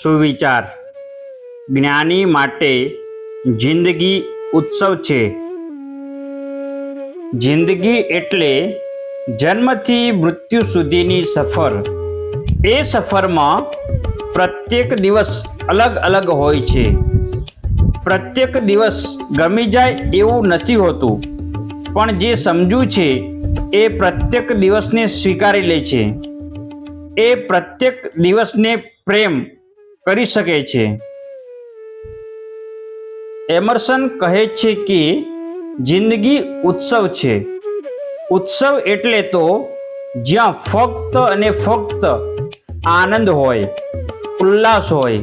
સુવિચાર. જ્ઞાની માટે જિંદગી ઉત્સવ છે. જિંદગી એટલે જન્મથી મૃત્યુ સુધીની સફર. એ સફરમાં પ્રત્યેક દિવસ અલગ અલગ હોય છે. પ્રત્યેક દિવસ ગમી જાય એવું નથી હોતું. પણ જે સમજુ છે, એ પ્રત્યેક દિવસને સ્વીકારી લે છે. એ પ્રત્યેક દિવસને પ્રેમ કરી શકે છે. એમર્સન કહે છે કે, જિંદગી ઉત્સવ છે. ઉત્સવ એટલે તો જ્યાં ફક્ત અને ફક્ત આનંદ હોય, ઉલ્લાસ હોય.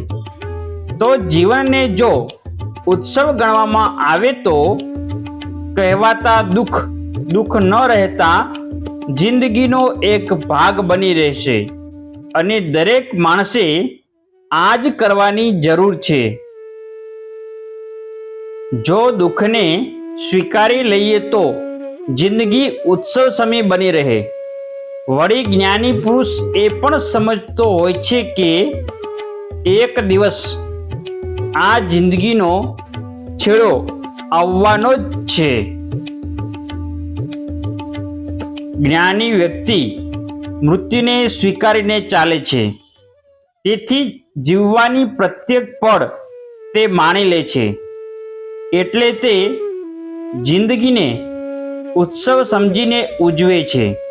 તો જીવનને જો ઉત્સવ ગણવામાં આવે તો કહેવાતા દુઃખ દુઃખ ન રહેતા જિંદગીનો એક ભાગ બની રહેશે. અને દરેક માણસે આ જ કરવાની જરૂર છે. જો દુઃખને સ્વીકારી લઈએ તો જિંદગી ઉત્સવ સમય બની રહે. વળી જ્ઞાની પુરુષ એ પણ સમજતો હોય છે કે એક દિવસ આ જિંદગીનો છેડો આવવાનો જ છે. જ્ઞાની વ્યક્તિ મૃત્યુને સ્વીકારીને ચાલે છે. તેથી જીવવાની પ્રત્યેક પળ તે માણી લે છે. એટલે તે જિંદગીને ઉત્સવ સમજીને ઉજવે છે.